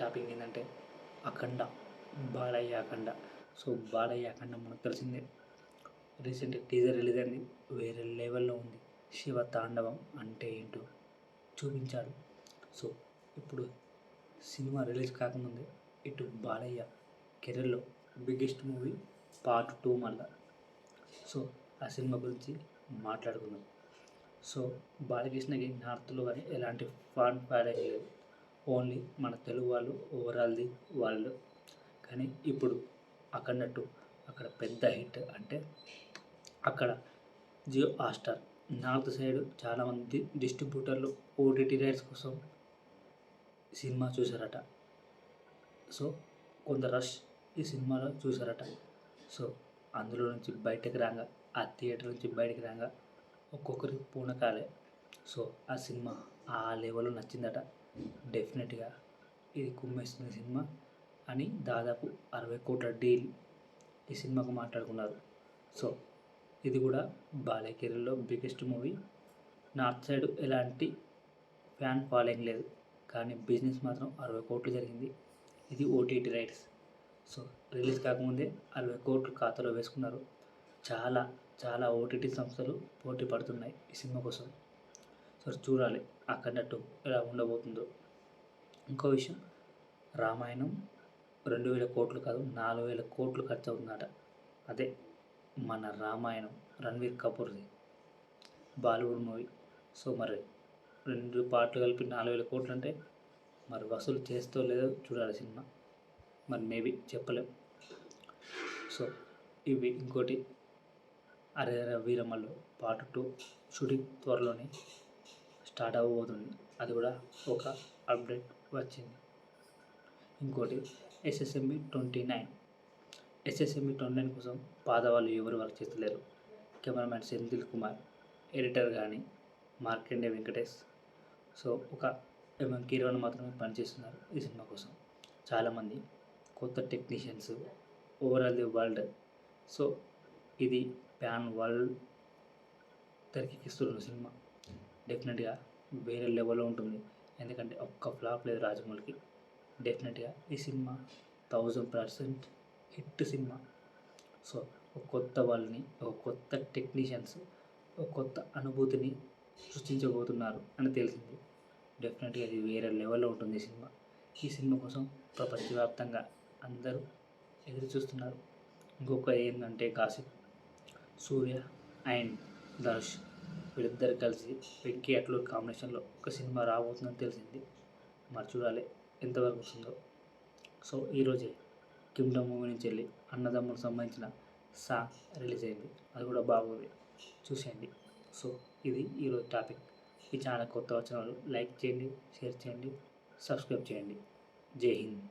Topic ఏంటంటే Akhanda Balayya Akhanda. So Balayya Akhanda మనకు తెలిసిందే. రీసెంట్ టీజర్ రిలీజ్ అయింది. వేరే లెవెల్లో ఉంది. శివ తాండవం అంటే ఏంటో చూపించాడు. సో ఇప్పుడు సినిమా రిలీజ్ కాకముందే ఇటు బాలయ్య కెరీర్లో బిగ్గెస్ట్ మూవీ పార్ట్ టూ మళ్ళా. సో ఆ సినిమా గురించి మాట్లాడుకుందాం. సో బాలకృష్ణకి నార్త్లో కానీ ఎలాంటి ఫాన్ ఫాలోయింగ్ లేదు. ఓన్లీ మన తెలుగు వాళ్ళు ఓవరాల్ది వాళ్ళు. కానీ ఇప్పుడు అక్కడనట్టు అక్కడ పెద్ద హిట్ అంటే అక్కడ జియో హాస్టార్ నార్త్ సైడ్ చాలామంది డిస్ట్రిబ్యూటర్లు ఓటీటీ రైట్స్ కోసం సినిమా చూసారట సో కొంత రష్ ఈ సినిమాలో చూసారట సో అందులో నుంచి బయటకు రాగా ఆ థియేటర్ నుంచి బయటకు రాగా ఒక్కొక్కరి పూనకాలే. సో ఆ సినిమా ఆ లెవెల్లో నచ్చిందట. డెఫినెట్గా ఇది కుమ్మేస్తున్న సినిమా అని దాదాపు అరవై కోట్ల డీల్ ఈ సినిమాకు మాట్లాడుకున్నారు. సో ఇది కూడా బాలయ్య కెరీర్లో బిగ్గెస్ట్ మూవీ నార్త్ సైడ్ ఎలాంటి ఫ్యాన్ ఫాలోయింగ్ లేదు. కానీ బిజినెస్ మాత్రం అరవై కోట్లు జరిగింది. ఇది ఓటీటీ రైట్స్ సో రిలీజ్ కాకముందే అరవై కోట్లు ఖాతాలో వేసుకున్నారు. చాలా చాలా ఓటీటీ సంస్థలు పోటీ పడుతున్నాయి ఈ సినిమా కోసం. మరి చూడాలి అక్కడట్టు ఎలా ఉండబోతుందో. ఇంకో విషయం రామాయణం రెండు వేల కోట్లు కాదు నాలుగు వేల కోట్లు ఖర్చు అవుతుందట అదే మన రామాయణం రణ్వీర్ కపూర్ది బాలీవుడ్ మూవీ. సో మరి రెండు పాటలు కలిపి నాలుగు వేల కోట్లు అంటే మరి వసూలు చేస్తో లేదో చూడాలి సినిమా. మరి మేబీ చెప్పలేం. సో ఇవి ఇంకోటి అరే అరే వీరమ్మలు పార్ట్ టూ షూటింగ్ త్వరలోనే స్టార్ట్ అవ్వబోతుంది. అది కూడా ఒక అప్డేట్ వచ్చింది. ఇంకోటి SSMB twenty nine SSMB twenty nine కోసం పాదవాళ్ళు ఎవరు వర్క్ చేస్తలేరు. కెమెరామ్యాన్ సెంధిల్ కుమార్ ఎడిటర్ కానీ మార్కండే వెంకటేష్. సో ఒక కీరవన్ మాత్రమే పనిచేస్తున్నారు ఈ సినిమా కోసం. చాలామంది కొత్త technicians overall the world so ఇది ప్యాన్ వరల్డ్ తెరకెక్కిస్తున్న సినిమా. డెఫినెట్గా వేరే లెవెల్లో ఉంటుంది. ఎందుకంటే ఒక్క ఫ్లాప్ లేదు రాజమౌళికి. డెఫినెట్గా ఈ cinema thousand percent hit cinema. So ఒక కొత్త వాళ్ళని ఒక కొత్త టెక్నీషియన్స్ ఒక కొత్త అనుభూతిని సృష్టించబోతున్నారు అని తెలిసింది. డెఫినెట్గా ఇది వేరే లెవెల్లో ఉంటుంది ఈ సినిమా. ఈ సినిమా కోసం ప్రపంచవ్యాప్తంగా అందరూ ఎదురు చూస్తున్నారు. ఇంకొక ఏంటంటే కాసిప్ సూర్య అండ్ దర్శ్. వీళ్ళిద్దరు కలిసి వెంకీ అట్లూరు కాంబినేషన్లో ఒక సినిమా రాబోతుందని తెలిసింది. మరి చూడాలి ఎంతవరకు వస్తుందో. సో ఈరోజే కింగ్డమ్ మూవీ నుంచి వెళ్ళి అన్నదమ్ములకు సంబంధించిన సాంగ్ రిలీజ్ అయింది. అది కూడా బాగుంది. చూసేయండి. సో ఇది ఈరోజు టాపిక్. ఈ ఛానల్ కొత్త వచ్చిన వాళ్ళు లైక్ చేయండి షేర్ చేయండి సబ్స్క్రైబ్ చేయండి. జై హింద్.